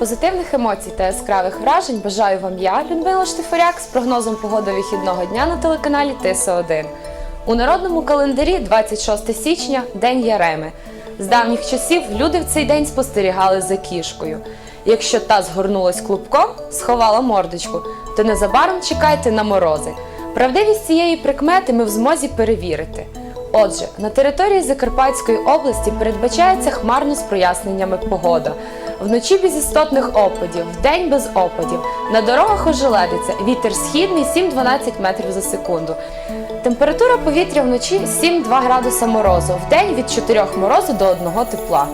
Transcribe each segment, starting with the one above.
Позитивних емоцій та яскравих вражень бажаю вам я, Людмила Штифоряк, з прогнозом погоди вихідного дня на телеканалі Тиса 1 У народному календарі 26 січня День Яреми. З давніх часів люди в цей день спостерігали за кішкою. Якщо та згорнулась клубком, сховала мордочку, то незабаром чекайте на морози. Правдивість цієї прикмети ми в змозі перевірити. Отже, на території Закарпатської області передбачається хмарно з проясненнями погода. Вночі без істотних опадів, вдень без опадів. На дорогах ожеледиться, вітер східний 7-12 метрів за секунду. Температура повітря вночі 7-2 градуса морозу, вдень від 4 морозу до 1 тепла.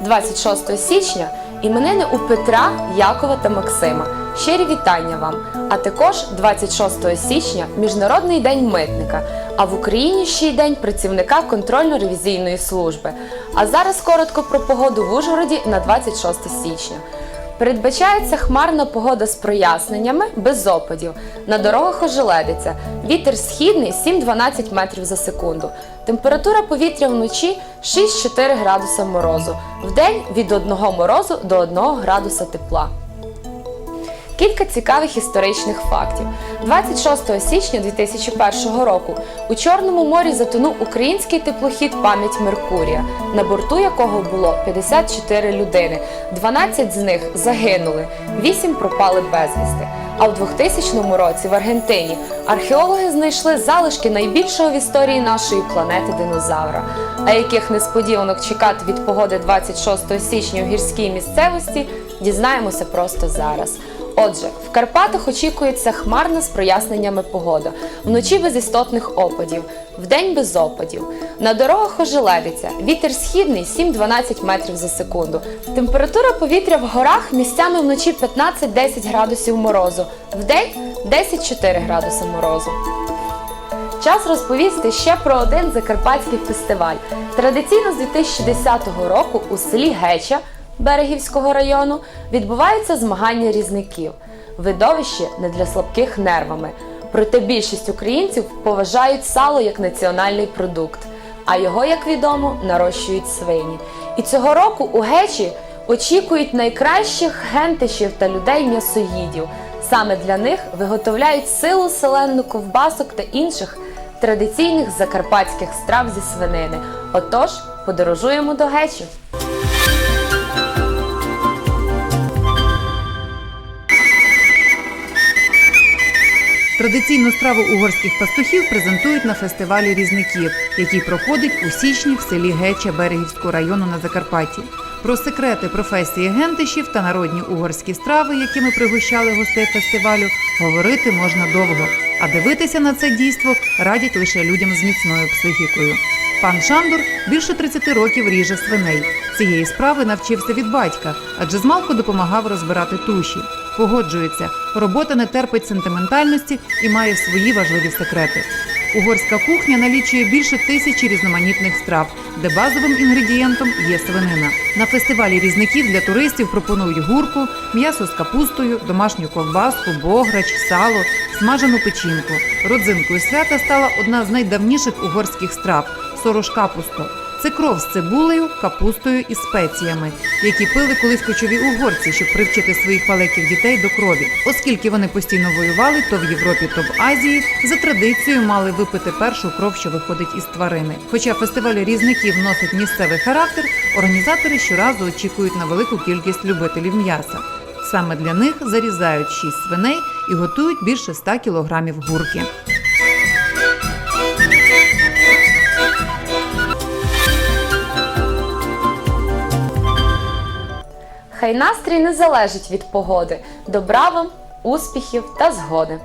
26 січня іменини у Петра, Якова та Максима. Щирі вітання вам! А також 26 січня Міжнародний день митника, а в Україні ще й День працівника контрольно-ревізійної служби. А зараз коротко про погоду в Ужгороді на 26 січня. Передбачається хмарна погода з проясненнями без опадів. На дорогах ожеледиться. Вітер східний 7-12 метрів за секунду. Температура повітря вночі 6-4 градуса морозу. Вдень від 1 морозу до 1 градуса тепла. Кілька цікавих історичних фактів. 26 січня 2001 року у Чорному морі затонув український теплохід Пам'ять Меркурія, на борту якого було 54 людини. 12 з них загинули, 8 пропали безвісти. А в 2000 році в Аргентині археологи знайшли залишки найбільшого в історії нашої планети динозавра. А яких несподіванок чекати від погоди 26 січня в гірській місцевості, дізнаємося просто зараз. Отже, в Карпатах очікується хмарна з проясненнями погода, вночі без істотних опадів, вдень без опадів. На дорогах ожеледиться, вітер східний 7-12 метрів за секунду. Температура повітря в горах місцями вночі 15-10 градусів морозу, вдень 10-4 градуси морозу. Час розповісти ще про один закарпатський фестиваль. Традиційно з 2010 року у селі Геча Берегівського району відбуваються змагання різників. Видовище не для слабких нервами. Проте більшість українців поважають сало як національний продукт, а його, як відомо, нарощують свині. І цього року у Гечі очікують найкращих гентишів та людей м'ясоїдів. Саме для них виготовляють силу селенну ковбасок та інших традиційних закарпатських страв зі свинини. Отож, подорожуємо до Гечі. Традиційну страву угорських пастухів презентують на фестивалі різників, який проходить у січні в селі Геча Берегівського району на Закарпатті. Про секрети професії гентишів та народні угорські страви, якими пригощали гостей фестивалю, говорити можна довго. А дивитися на це дійство радять лише людям з міцною психікою. Пан Шандур більше 30 років ріже свиней. Цієї справи навчився від батька, адже змалку допомагав розбирати туші. Погоджується, робота не терпить сентиментальності і має свої важливі секрети. Угорська кухня налічує більше тисячі різноманітних страв, де базовим інгредієнтом є свинина. На фестивалі різників для туристів пропонують гурку, м'ясо з капустою, домашню ковбаску, бограч, сало, смажену печінку. Родзинкою свята стала одна з найдавніших угорських страв сорош капусто. Це кров з цибулею, капустою і спеціями, які пили колись кочові угорці, щоб привчити своїх палеків дітей до крові. Оскільки вони постійно воювали, то в Європі, то в Азії за традицією мали випити першу кров, що виходить із тварини. Хоча фестиваль різників носить місцевий характер, організатори щоразу очікують на велику кількість любителів м'яса. Саме для них зарізають 6 свиней і готують більше 100 кілограмів гурки. Хай настрій не залежить від погоди. Добра вам, успіхів та згоди!